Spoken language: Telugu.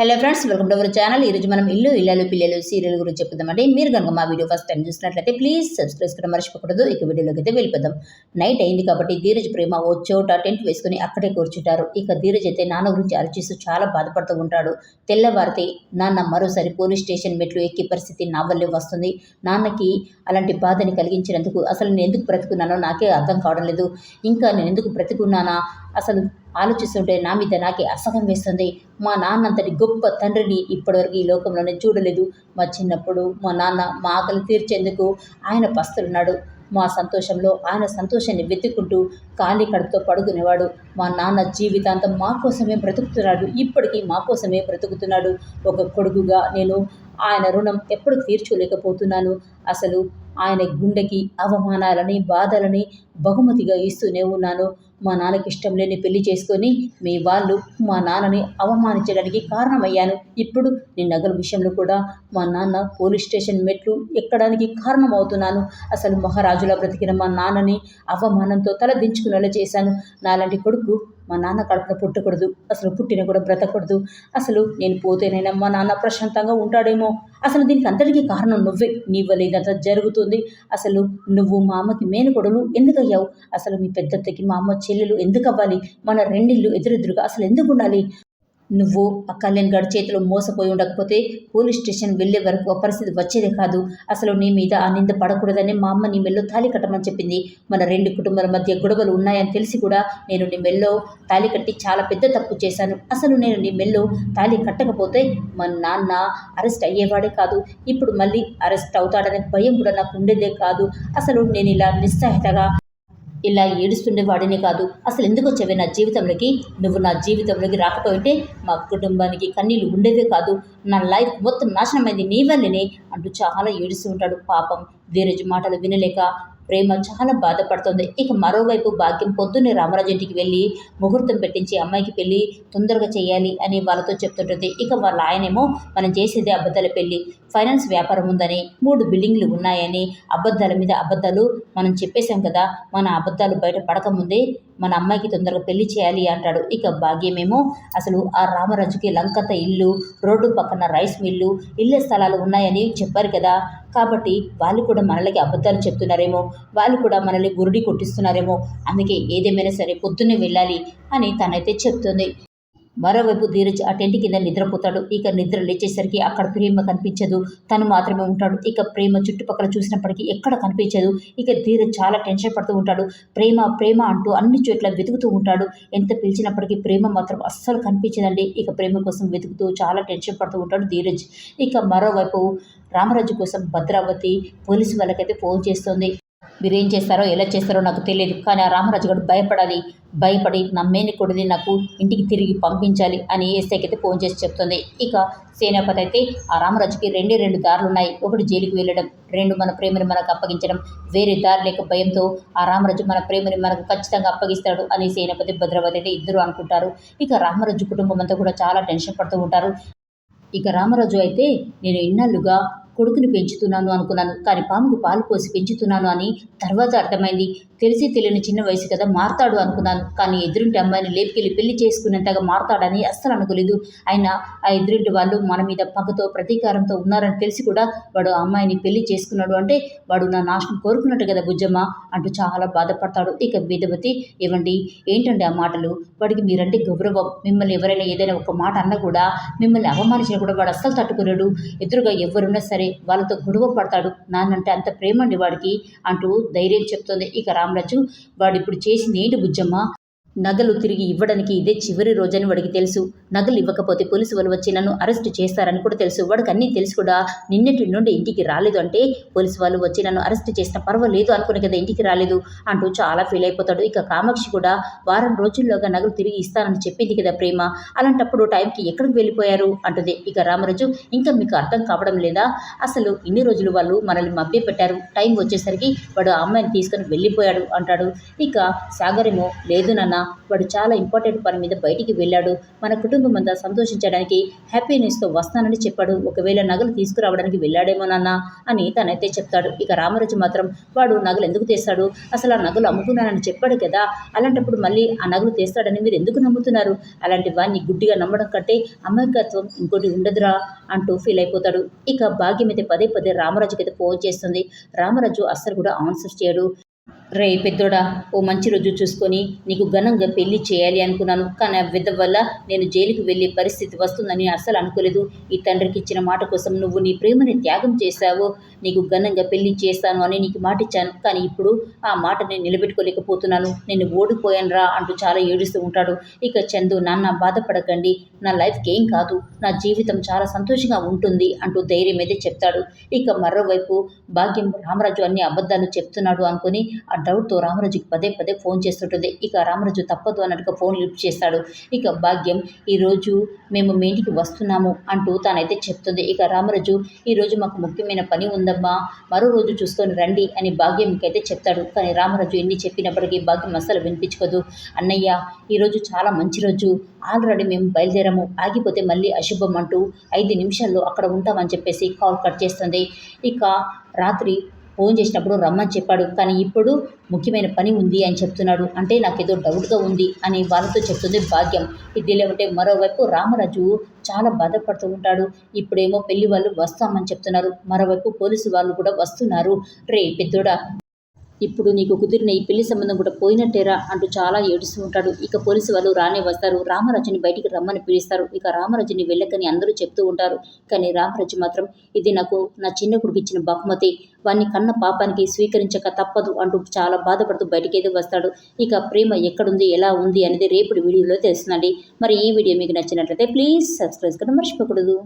Hello friends welcome to our channel ఈరోజు మనం ఇల్లు ఇల్లాలు పిల్లలు సీరియల్ గురించి చెప్పుదామండి మీరు కనుక మా వీడియో ఫస్ట్ టైం చూసినట్లయితే ప్లీజ్ సబ్స్క్రైబ్ కూడా మర్చిపోకూడదు. ఇక వీడియోలోకి అయితే వెళ్ళిపోదాం. నైట్ అయింది కాబట్టి ధీరజ్ ప్రేమ ఓ చోట టెంట్ వేసుకుని అక్కడే కూర్చుంటారు. ఇక ధీరజ్ అయితే నాన్న గురించి ఆలోచిస్తూ చాలా బాధపడుతూ ఉంటాడు. తెల్లవారితే నాన్న మరోసారి పోలీస్ స్టేషన్ మెట్లు ఎక్కే పరిస్థితి నా వల్లే వస్తుంది. నాన్నకి అలాంటి బాధని కలిగించినందుకు అసలు నేను ఎందుకు బ్రతుకున్నానో నాకే అర్థం కావడం లేదు. ఇంకా నేను ఎందుకు బ్రతుకున్నానా? అసలు ఆలోచిస్తుంటే నా మీద నాకే అసహ్యం వేస్తుంది. మా నాన్న అంతటి గొప్ప తండ్రిని ఇప్పటివరకు ఈ లోకంలోనే చూడలేదు. మా చిన్నప్పుడు మా నాన్న మా ఆకలి తీర్చేందుకు ఆయన పస్తులున్నాడు. మా సంతోషంలో ఆయన సంతోషాన్ని వెతుక్కుంటూ ఖాళీ కడుపుతో పడుకునేవాడు. మా నాన్న జీవితాంతం మా కోసమే బ్రతుకుతున్నాడు. ఇప్పటికీ మా కోసమే బ్రతుకుతున్నాడు. ఒక కొడుకుగా నేను ఆయన రుణం ఎప్పుడు తీర్చుకోలేకపోతున్నాను. అసలు ఆయన గుండెకి అవమానాలని బాధలని బహుమతిగా ఇస్తూనే ఉన్నాను. మా నాన్నకి ఇష్టం లేని పెళ్ళి చేసుకొని మీ వాళ్ళు మా నాన్నని అవమానించడానికి కారణమయ్యాను. ఇప్పుడు నీ నగల విషయంలో కూడా మా నాన్న పోలీస్ స్టేషన్ మెట్లు ఎక్కడానికి కారణమవుతున్నాను. అసలు మహారాజులా బ్రతికిన మా నాన్నని అవమానంతో తల దించుకునేలా చేశాను నాలాంటి కొడుకు మా నాన్న కడుపున పుట్టకూడదు అసలు పుట్టిన కూడా బ్రతకూడదు. అసలు నేను పోతేనైనా మా నాన్న ప్రశాంతంగా ఉంటాడేమో. అసలు దీనికి అందరికీ కారణం నువ్వే. నీ వల్ల ఇదంతా జరుగుతుంది. అసలు నువ్వు మా అమ్మకి మేనకొడలు ఎందుకు అయ్యావు అసలు మీ పెద్దత్తకి మా అమ్మ చెల్లెలు ఎందుకు అవ్వాలి మన రెండిళ్ళు ఎదురెదురుగా అసలు ఎందుకు ఉండాలి? నువ్వు ఆ కళ్యాణ్ గడి చేతిలో మోసపోయి ఉండకపోతే పోలీస్ స్టేషన్ వెళ్ళే వరకు ఆ పరిస్థితి వచ్చేదే కాదు. అసలు నీ మీద ఆ నింద పడకూడదని మా అమ్మ నీ మెల్లో తాళి కట్టమని చెప్పింది. మన రెండు కుటుంబాల మధ్య గొడవలు ఉన్నాయని తెలిసి కూడా నేను నీ మెల్లో తాళి కట్టి చాలా పెద్ద తప్పు చేశాను. అసలు నేను నీ మెల్లో తాళి కట్టకపోతే మా నాన్న అరెస్ట్ అయ్యేవాడే కాదు. ఇప్పుడు మళ్ళీ అరెస్ట్ అవుతాడనే భయం కూడా నాకు ఉండేదే కాదు. అసలు నేను ఇలా నిస్సహితగా ఇలా ఏడుస్తుండే వాడినే కాదు. అసలు ఎందుకు వచ్చావే నా జీవితంలోకి? నువ్వు నా జీవితంలోకి రాకపోయింటే మా కుటుంబానికి కన్నీళ్ళు ఉండేవే కాదు. నా లైఫ్ మొత్తం నాశనమైంది. నీ వల్లనే అంటూ చాలా ఏడుస్తూ ఉంటాడు. పాపం ధీరజ్ మాటలు వినలేక ప్రేమ చాలా బాధపడుతుంది. ఇక మరోవైపు భాగ్యం పొద్దున్నే రామరాజు ఇంటికి వెళ్ళి ముహూర్తం పెట్టించి అమ్మాయికి పెళ్ళి తొందరగా చేయాలి అని వాళ్ళతో చెప్తుంటుంది. ఇక వాళ్ళ ఆయనేమో మనం చేసేదే అబద్ధాల పెళ్ళి ఫైనాన్స్ వ్యాపారం ఉందని మూడు బిల్డింగ్లు ఉన్నాయని అబద్ధాల మీద అబద్ధాలు మనం చెప్పేశాం కదా మన అబద్ధాలు బయట పడకముందే మన అమ్మాయికి తొందరగా పెళ్ళి చేయాలి అంటాడు. ఇక భాగ్యమేమో అసలు ఆ రామరాజుకి లంకత ఇల్లు రోడ్డు పక్కన రైస్ మిల్లు ఇళ్ళ స్థలాలు ఉన్నాయని చెప్పారు కదా. కాబట్టి వాళ్ళు కూడా మనలకి అబద్ధాలు చెప్తున్నారేమో వాళ్ళు కూడా మనల్ని గురుడి కొట్టిస్తున్నారేమో అందుకే ఏదేమైనా సరే పొద్దున్నే వెళ్ళాలి అని తనైతే చెప్తుంది. మరోవైపు ధీరజ్ ఆ టెంట్ కింద నిద్రపోతాడు. ఇక నిద్ర లేచేసరికి అక్కడ ప్రేమ కనిపించదు. తను మాత్రమే ఉంటాడు. ఇక ప్రేమ చుట్టుపక్కల చూసినప్పటికీ ఎక్కడ కనిపించదు. ఇక ధీరజ్ చాలా టెన్షన్ పడుతూ ఉంటాడు. ప్రేమ ప్రేమ అంటూ అన్ని చోట్ల వెతుకుతూ ఉంటాడు. ఎంత పిలిచినప్పటికీ ప్రేమ మాత్రం అస్సలు కనిపించదండి. ఇక ప్రేమ కోసం వెతుకుతూ చాలా టెన్షన్ పడుతూ ఉంటాడు ధీరజ్. ఇక మరోవైపు రామరాజు కోసం భద్రావతి పోలీసు వాళ్ళకైతే ఫోన్ చేస్తుంది. మీరు ఏం చేస్తారో ఎలా చేస్తారో నాకు తెలియదు. కానీ ఆ రామరాజు గారు భయపడాలి. భయపడి నా మేనకొడిని నాకు ఇంటికి తిరిగి పంపించాలి అని ఏసైకి అయితే ఫోన్ చేసి చెప్తుంది. ఇక సేనాపతి అయితే ఆ రామరాజుకి రెండే రెండు దారులు ఉన్నాయి ఒకటి జైలుకి వెళ్ళడం రెండు మన ప్రేమని మనకు అప్పగించడం వేరే దారి లేక భయంతో ఆ రామరాజు మన ప్రేమని మనకు ఖచ్చితంగా అప్పగిస్తాడు అని సేనాపతి భద్రవతి అయితే ఇద్దరు అనుకుంటారు. ఇక రామరాజు కుటుంబం అంతా కూడా చాలా టెన్షన్ పడుతూ ఉంటారు. ఇక రామరాజు అయితే నేను ఇన్నాళ్ళుగా కొడుకుని పెంచుతున్నాను అనుకున్నాను. కానీ పాముకు పాలు పోసి పెంచుతున్నాను అని తర్వాత అర్థమైంది. తెలిసి తెలియని చిన్న వయసు కదా మారతాడు అనుకున్నాను. కానీ ఎదురింటి అమ్మాయిని లేపుకెళ్ళి పెళ్ళి చేసుకునేంతగా మారతాడని అస్సలు అనుకోలేదు. అయినా ఆ ఎదురింటి వాళ్ళు మన మీద పగతో ప్రతీకారంతో ఉన్నారని తెలిసి కూడా వాడు ఆ అమ్మాయిని పెళ్ళి చేసుకున్నాడు అంటే వాడు నా నాశనం కోరుకున్నట్టు కదా బుజ్జమ్మ అంటూ చాలా బాధపడతాడు. ఇక వేదవతి ఇవ్వండి ఏంటండి ఆ మాటలు? వాడికి మీరంటే గౌరవం. మిమ్మల్ని ఎవరైనా ఏదైనా ఒక మాట అన్నా కూడా మిమ్మల్ని అవమానించినా కూడా వాడు అస్సలు తట్టుకున్నాడు ఎదురుగా ఎవరున్నా సరే వాళ్ళతో గొడవ పడతాడు. నాన్నంటే అంత ప్రేమ అండి వాడికి అంటూ ధైర్యం చెప్తుంది. ఇక రామరాజు వాడు ఇప్పుడు చేసింది ఏంటి బుజ్జమ్మ? నగలు తిరిగి ఇవ్వడానికి ఇదే చివరి రోజని వాడికి తెలుసు. నగలు ఇవ్వకపోతే పోలీసు వాళ్ళు వచ్చి నన్ను అరెస్ట్ చేస్తారని కూడా తెలుసు. వాడికి అన్నీ తెలుసు కూడా. నిన్నటి నుండి ఇంటికి రాలేదు అంటే పోలీసు వాళ్ళు వచ్చి నన్ను అరెస్ట్ చేసినా పర్వాలేదు అనుకునే కదా ఇంటికి రాలేదు అంటూ చాలా ఫీల్ అయిపోతాడు. ఇక కామాక్షి కూడా వారం రోజుల్లోగా నగలు తిరిగి ఇస్తానని చెప్పింది కదా ప్రేమ. అలాంటప్పుడు టైంకి ఎక్కడికి వెళ్ళిపోయారు? అంటుంది. ఇక రామరాజు ఇంకా మీకు అర్థం కావడం లేదా? అసలు ఇన్ని రోజులు వాళ్ళు మనల్ని మభ్య పెట్టారు టైం వచ్చేసరికి వాడు ఆ అమ్మాయిని తీసుకొని వెళ్ళిపోయాడు అంటాడు. ఇక సాగరేమో లేదు నాన్న వాడు చాలా ఇంపార్టెంట్ పని మీద బయటికి వెళ్ళాడు. మన కుటుంబం అంతా సంతోషించడానికి హ్యాపీనెస్తో వస్తానని చెప్పాడు. ఒకవేళ నగలు తీసుకురావడానికి వెళ్ళాడేమో నాన్న అని తనైతే చెప్తాడు. ఇక రామరాజు మాత్రం వాడు నగలు ఎందుకు తెస్తాడు? అసలు ఆ నగలు అమ్ముకున్నానని చెప్పాడు కదా! అలాంటప్పుడు మళ్ళీ ఆ నగలు తెస్తాడని మీరు ఎందుకు నమ్ముతున్నారు? అలాంటి వాడిని గుడ్డిగా నమ్మడం కంటే అమాయకత్వం ఇంకోటి ఉండదురా! అంటూ ఫీల్ అయిపోతాడు. ఇక భాగ్యం అయితే పదే పదే రామరాజుకి అయితే ఫోన్ చేస్తుంది. రామరాజు అస్సలు కూడా ఆన్సర్ చేయడు. రే పెద్దోడా ఓ మంచి రోజు చూసుకొని నీకు ఘనంగా పెళ్ళి చేయాలి అనుకున్నాను. కానీ ఆ విధ వల్ల నేను జైలుకి వెళ్ళే పరిస్థితి వస్తుందని అస్సలు అనుకోలేదు. ఈ తండ్రికి ఇచ్చిన మాట కోసం నువ్వు నీ ప్రేమని త్యాగం చేశావు. నీకు ఘనంగా పెళ్ళి చేస్తాను అని నీకు మాట ఇచ్చాను కానీ ఇప్పుడు ఆ మాటని నిలబెట్టుకోలేకపోతున్నాను. నేను ఓడిపోయాను రా అంటూ చాలా ఏడుస్తూ ఉంటాడు. ఇక చందు నాన్న బాధపడకండి. నా లైఫ్కి ఏం కాదు. నా జీవితం చాలా సంతోషంగా ఉంటుంది అంటూ ధైర్యం అయితే చెప్తాడు. ఇక మరోవైపు భాగ్యం రామరాజు అన్ని అబద్ధాలు చెప్తున్నాడు అనుకుని ఆ డౌట్తో రామరాజుకి పదే పదే ఫోన్ చేస్తుంటుంది. ఇక రామరాజు తప్పదు అన్నట్టుగా ఫోన్ లిఫ్ట్ చేస్తాడు. ఇక భాగ్యం ఈరోజు మేము మీ ఇంటికి వస్తున్నాము అంటూ తానైతే చెప్తుంది. ఇక రామరాజు ఈరోజు మాకు ముఖ్యమైన పని ఉందమ్మా మరో రోజు చూసుకొని రండి అని భాగ్యంకి అయితే చెప్తాడు. కానీ రామరాజు ఎన్ని చెప్పినప్పటికీ భాగ్యం అస్సలు వినిపించుకోదు. అన్నయ్య ఈరోజు చాలా మంచి రోజు. ఆల్రెడీ మేము బయలుదేరాము. ఆగిపోతే మళ్ళీ అశుభం అంటూ ఐదు నిమిషాల్లో అక్కడ ఉంటామని చెప్పేసి కాల్ కట్ చేస్తుంది. ఇక రాత్రి ఫోన్ చేసినప్పుడు రమ్మని చెప్పాడు కానీ ఇప్పుడు ముఖ్యమైన పని ఉంది అని చెప్తున్నాడు. అంటే నాకేదో డౌట్గా ఉంది అని వాళ్ళతో చెప్తుంది భాగ్యం. ఇది ఉంటే మరోవైపు రామరాజు చాలా బాధపడుతూ ఉంటాడు. ఇప్పుడేమో పెళ్ళి వాళ్ళు వస్తామని చెప్తున్నారు. మరోవైపు పోలీసు వాళ్ళు కూడా వస్తున్నారు. రే పెద్దోడా ఇప్పుడు నీకు కుదిరిన ఈ పెళ్ళి సంబంధం కూడా పోయినట్టేరా అంటూ చాలా ఏడుస్తూ ఉంటాడు. ఇక పోలీసు వాళ్ళు రానే వస్తారు. రామరాజుని బయటికి రమ్మని పిలుస్తారు. ఇక రామరాజుని వెళ్ళకని అందరూ చెప్తూ ఉంటారు. కానీ రామరాజు మాత్రం ఇది నాకు నా చిన్న కొడుకు ఇచ్చిన బహుమతి. వాన్ని కన్న పాపానికి స్వీకరించక తప్పదు అంటూ చాలా బాధపడుతూ బయటికైతే వస్తాడు. ఇక ప్రేమ ఎక్కడుంది ఎలా ఉంది అనేది రేపు వీడియోలో తెలుస్తుందండి. మరి ఈ వీడియో మీకు నచ్చినట్లయితే ప్లీజ్ సబ్స్క్రైబ్ కూడా మర్చిపోకూడదు.